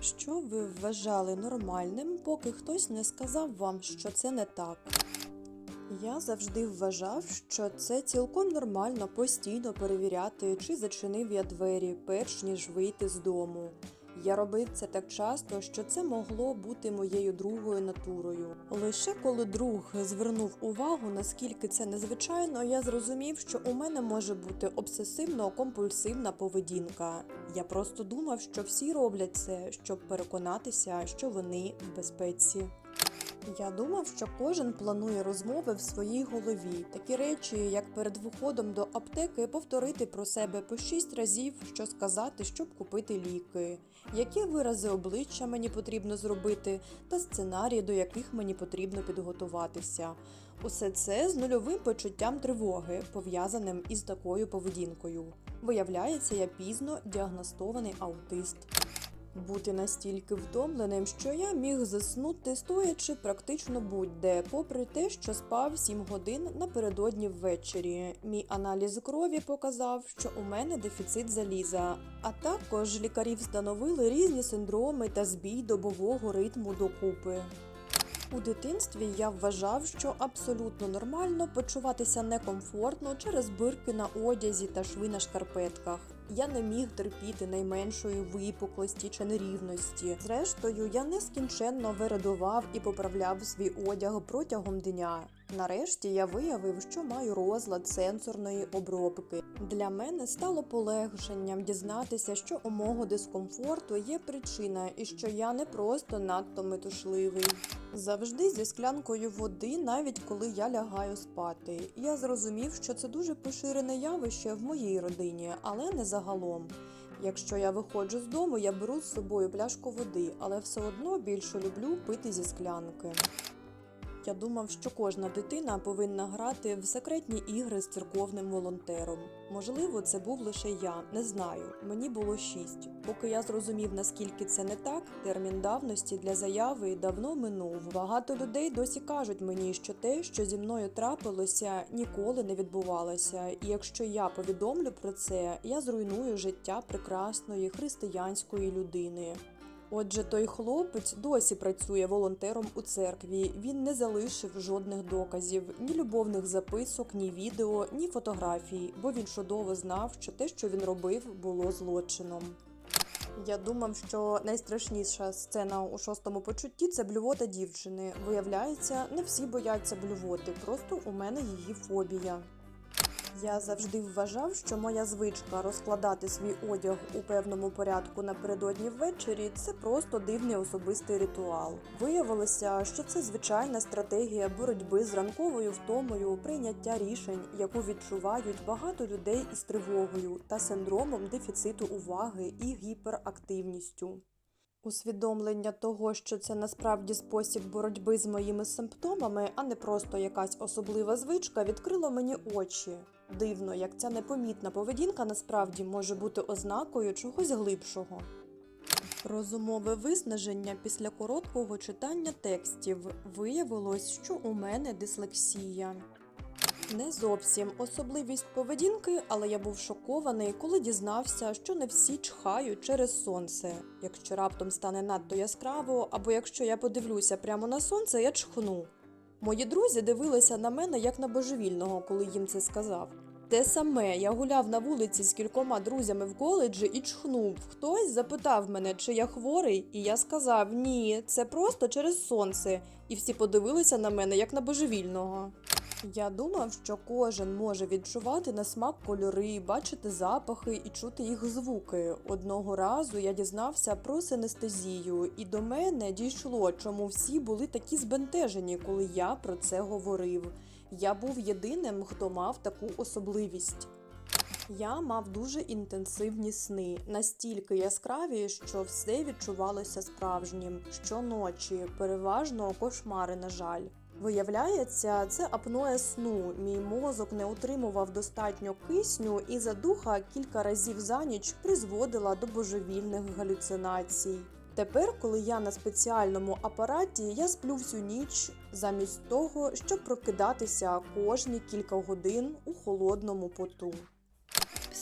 Що ви вважали нормальним, поки хтось не сказав вам, що це не так? Я завжди вважав, що це цілком нормально постійно перевіряти, чи зачинив я двері, перш ніж вийти з дому. Я робив це так часто, що це могло бути моєю другою натурою. Лише коли друг звернув увагу, наскільки це незвичайно, я зрозумів, що у мене може бути обсесивно-компульсивна поведінка. Я просто думав, що всі роблять це, щоб переконатися, що вони в безпеці. Я думав, що кожен планує розмови в своїй голові. Такі речі, як перед виходом до аптеки, повторити про себе по шість разів, що сказати, щоб купити ліки, які вирази обличчя мені потрібно зробити, та сценарії, до яких мені потрібно підготуватися. Усе це з нульовим почуттям тривоги, пов'язаним із такою поведінкою. Виявляється, я пізно діагностований аутист. Бути настільки втомленим, що я міг заснути, стоячи практично будь-де, попри те, що спав 7 годин напередодні ввечері. Мій аналіз крові показав, що у мене дефіцит заліза. А також лікарі встановили різні синдроми та збій добового ритму докупи. У дитинстві я вважав, що абсолютно нормально почуватися некомфортно через бирки на одязі та шви на шкарпетках. Я не міг терпіти найменшої випуклості чи нерівності. Зрештою, я нескінченно вирадував і поправляв свій одяг протягом дня. Нарешті я виявив, що маю розлад сенсорної обробки. Для мене стало полегшенням дізнатися, що у мого дискомфорту є причина і що я не просто надто метушливий. Завжди зі склянкою води, навіть коли я лягаю спати. Я зрозумів, що це дуже поширене явище в моїй родині, але не загалом. Якщо я виходжу з дому, я беру з собою пляшку води, але все одно більше люблю пити зі склянки. Я думав, що кожна дитина повинна грати в секретні ігри з церковним волонтером. Можливо, це був лише я, не знаю. Мені було шість. Поки я зрозумів, наскільки це не так, термін давності для заяви давно минув. Багато людей досі кажуть мені, що те, що зі мною трапилося, ніколи не відбувалося. І якщо я повідомлю про це, я зруйную життя прекрасної християнської людини. Отже, той хлопець досі працює волонтером у церкві. Він не залишив жодних доказів, ні любовних записок, ні відео, ні фотографій, бо він чудово знав, що те, що він робив, було злочином. Я думав, що найстрашніша сцена у шостому почутті це блювота дівчини. Виявляється, не всі бояться блювоти, просто у мене її фобія. Я завжди вважав, що моя звичка розкладати свій одяг у певному порядку напередодні ввечері це просто дивний особистий ритуал. Виявилося, що це звичайна стратегія боротьби з ранковою втомою, прийняття рішень, яку відчувають багато людей із тривогою та синдромом дефіциту уваги і гіперактивністю. Усвідомлення того, що це насправді спосіб боротьби з моїми симптомами, а не просто якась особлива звичка, відкрило мені очі. Дивно, як ця непомітна поведінка насправді може бути ознакою чогось глибшого. Розумове виснаження після короткого читання текстів виявилось, що у мене дислексія. Не зовсім особливість поведінки, але я був шокований, коли дізнався, що не всі чхають через сонце. Якщо раптом стане надто яскраво, або якщо я подивлюся прямо на сонце, я чхну. Мої друзі дивилися на мене як на божевільного, коли їм це сказав. Те саме я гуляв на вулиці з кількома друзями в коледжі і чхнув. Хтось запитав мене, чи я хворий, і я сказав: ні, це просто через сонце. І всі подивилися на мене як на божевільного. Я думав, що кожен може відчувати на смак кольори, бачити запахи і чути їх звуки. Одного разу я дізнався про синестезію, і до мене дійшло, чому всі були такі збентежені, коли я про це говорив. Я був єдиним, хто мав таку особливість. Я мав дуже інтенсивні сни, настільки яскраві, що все відчувалося справжнім. Щоночі, переважно кошмари, на жаль. Виявляється, це апноe сну. Мій мозок не отримував достатньо кисню, і задуха кілька разів за ніч призводила до божевільних галюцинацій. Тепер, коли я на спеціальному апараті, я сплю всю ніч замість того, щоб прокидатися кожні кілька годин у холодному поту.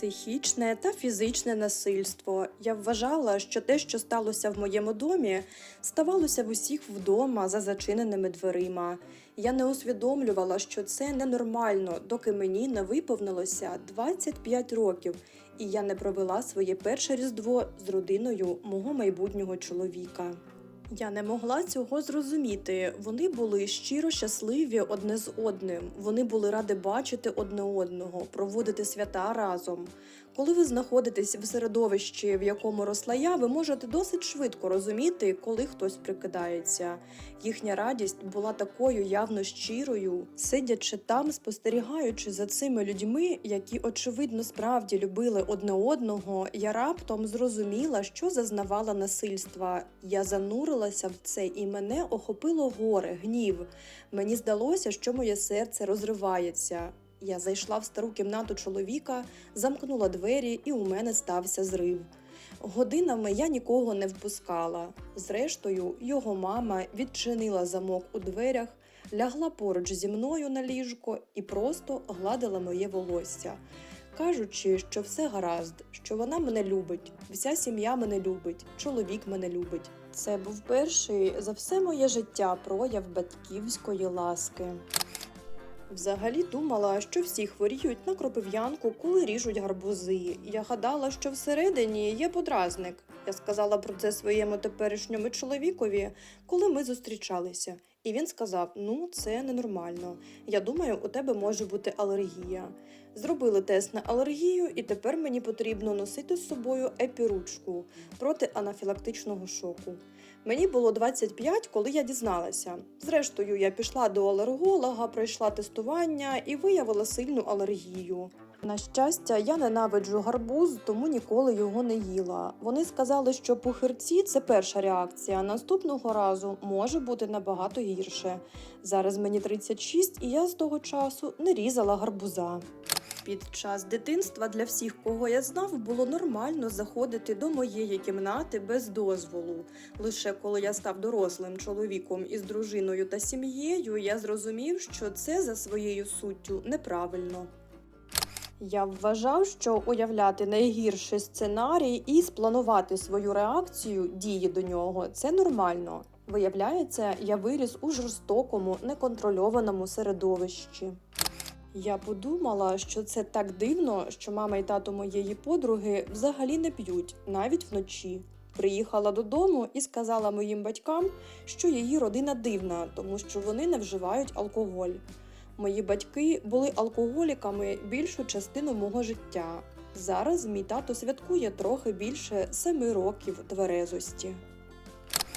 Психічне та фізичне насильство. Я вважала, що те, що сталося в моєму домі, ставалося в усіх вдома за зачиненими дверима. Я не усвідомлювала, що це ненормально, доки мені не виповнилося 25 років, і я не провела своє перше різдво з родиною мого майбутнього чоловіка. Я не могла цього зрозуміти. Вони були щиро щасливі одне з одним. Вони були раді бачити одне одного, проводити свята разом. Коли ви знаходитесь в середовищі, в якому росла я, ви можете досить швидко розуміти, коли хтось прикидається. Їхня радість була такою явно щирою, сидячи там, спостерігаючи за цими людьми, які очевидно справді любили одне одного, я раптом зрозуміла, що зазнавала насильства. Я занурилася в це, і мене охопило горе, гнів. Мені здалося, що моє серце розривається. Я зайшла в стару кімнату чоловіка, замкнула двері, і у мене стався зрив. Годинами я нікого не впускала. Зрештою, його мама відчинила замок у дверях, лягла поруч зі мною на ліжко і просто гладила моє волосся, кажучи, що все гаразд, що вона мене любить, вся сім'я мене любить, чоловік мене любить. Це був перший за все моє життя прояв батьківської ласки. Взагалі думала, що всі хворіють на кропив'янку, коли ріжуть гарбузи. Я гадала, що всередині є подразник. Я сказала про це своєму теперішньому чоловікові, коли ми зустрічалися. І він сказав: Ну, це ненормально. Я думаю, у тебе може бути алергія. Зробили тест на алергію, і тепер мені потрібно носити з собою епіручку проти анафілактичного шоку. Мені було 25, коли я дізналася. Зрештою, я пішла до алерголога, пройшла тестування і виявила сильну алергію. На щастя, я ненавиджу гарбуз, тому ніколи його не їла. Вони сказали, що пухирці це перша реакція. Наступного разу може бути набагато гірше. Зараз мені 36, і я з того часу не різала гарбуза. Під час дитинства для всіх, кого я знав, було нормально заходити до моєї кімнати без дозволу. Лише коли я став дорослим чоловіком із дружиною та сім'єю, я зрозумів, що це за своєю суттю неправильно. Я вважав, що уявляти найгірший сценарій і спланувати свою реакцію дії до нього це нормально. Виявляється, я виріс у жорстокому, неконтрольованому середовищі. Я подумала, що це так дивно, що мама і тато моєї подруги взагалі не п'ють, навіть вночі. Приїхала додому і сказала моїм батькам, що її родина дивна, тому що вони не вживають алкоголь. Мої батьки були алкоголіками більшу частину мого життя. Зараз мій тато святкує трохи більше семи років тверезості.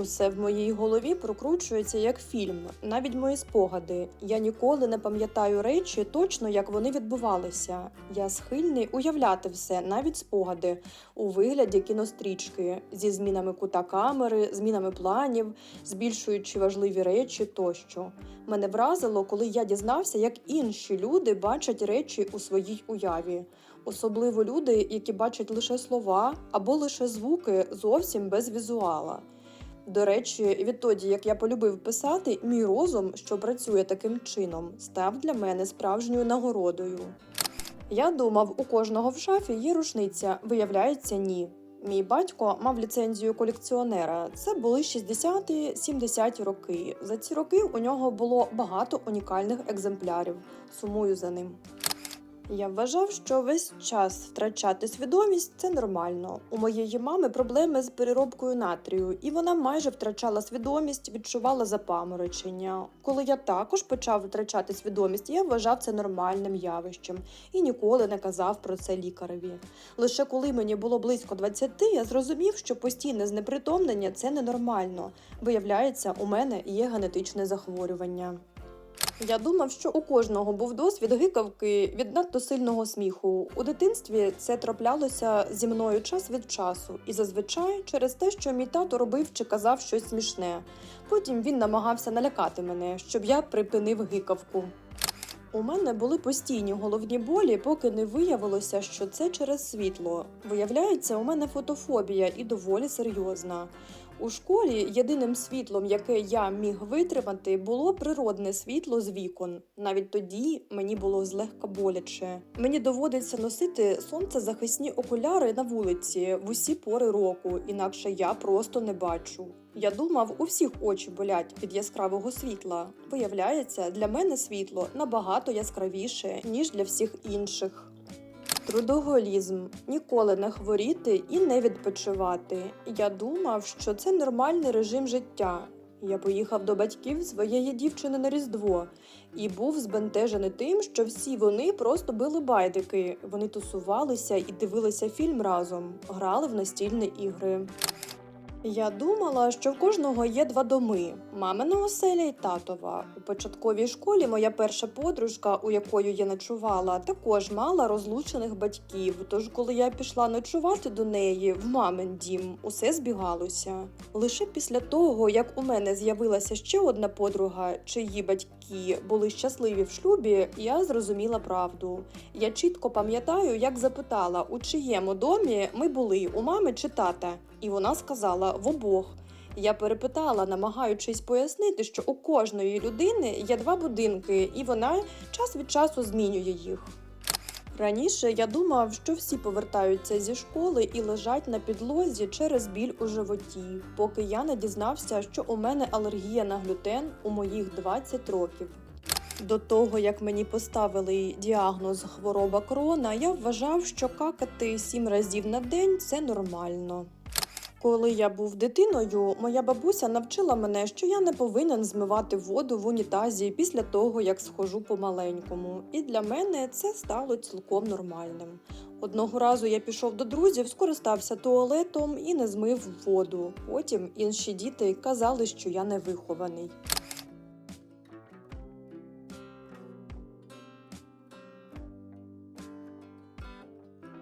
Усе в моїй голові прокручується як фільм, навіть мої спогади. Я ніколи не пам'ятаю речі точно, як вони відбувалися. Я схильний уявляти все, навіть спогади, у вигляді кінострічки зі змінами кута камери, змінами планів, збільшуючи важливі речі тощо. Мене вразило, коли я дізнався, як інші люди бачать речі у своїй уяві. Особливо люди, які бачать лише слова або лише звуки зовсім без візуала. До речі, відтоді, як я полюбив писати, мій розум, що працює таким чином, став для мене справжньою нагородою. Я думав, у кожного в шафі є рушниця, виявляється, ні. Мій батько мав ліцензію колекціонера. Це були 60-70 роки. За ці роки у нього було багато унікальних екземплярів. Сумую за ним. Я вважав, що весь час втрачати свідомість це нормально. У моєї мами проблеми з переробкою натрію, і вона майже втрачала свідомість, відчувала запаморочення. Коли я також почав втрачати свідомість, я вважав це нормальним явищем і ніколи не казав про це лікареві. Лише коли мені було близько 20, я зрозумів, що постійне знепритомнення це ненормально. Виявляється, у мене є генетичне захворювання. Я думав, що у кожного був досвід гикавки від надто сильного сміху. У дитинстві це траплялося зі мною час від часу, і зазвичай через те, що мій тато робив чи казав щось смішне. Потім він намагався налякати мене, щоб я припинив гикавку. У мене були постійні головні болі, поки не виявилося, що це через світло. Виявляється, у мене фотофобія і доволі серйозна. У школі єдиним світлом, яке я міг витримати, було природне світло з вікон. Навіть тоді мені було злегка боляче. Мені доводиться носити сонцезахисні окуляри на вулиці в усі пори року, інакше я просто не бачу. Я думав, у всіх очі болять від яскравого світла. Виявляється, для мене світло набагато яскравіше, ніж для всіх інших. Трудоголізм ніколи не хворіти і не відпочивати. Я думав, що це нормальний режим життя. Я поїхав до батьків своєї дівчини на Різдво і був збентежений тим, що всі вони просто били байдики. Вони тусувалися і дивилися фільм разом, грали в настільні ігри. Я думала, що в кожного є два доми: мамина оселя і татова. У початковій школі моя перша подружка, у якої я ночувала, також мала розлучених батьків. Тож, коли я пішла ночувати до неї в мамин дім, усе збігалося. Лише після того, як у мене з'явилася ще одна подруга, чиї батьки були щасливі в шлюбі, я зрозуміла правду. Я чітко пам'ятаю, як запитала, у чиєму домі ми були, у мами чи тата. І вона сказала в обох. Я перепитала, намагаючись пояснити, що у кожної людини є два будинки, і вона час від часу змінює їх. Раніше я думав, що всі повертаються зі школи і лежать на підлозі через біль у животі, поки я не дізнався, що у мене алергія на глютен у моїх 20 років. До того, як мені поставили діагноз хвороба крона, я вважав, що какати сім разів на день це нормально. Коли я був дитиною, моя бабуся навчила мене, що я не повинен змивати воду в унітазі після того, як схожу по маленькому. І для мене це стало цілком нормальним. Одного разу я пішов до друзів, скористався туалетом і не змив воду. Потім інші діти казали, що я невихований.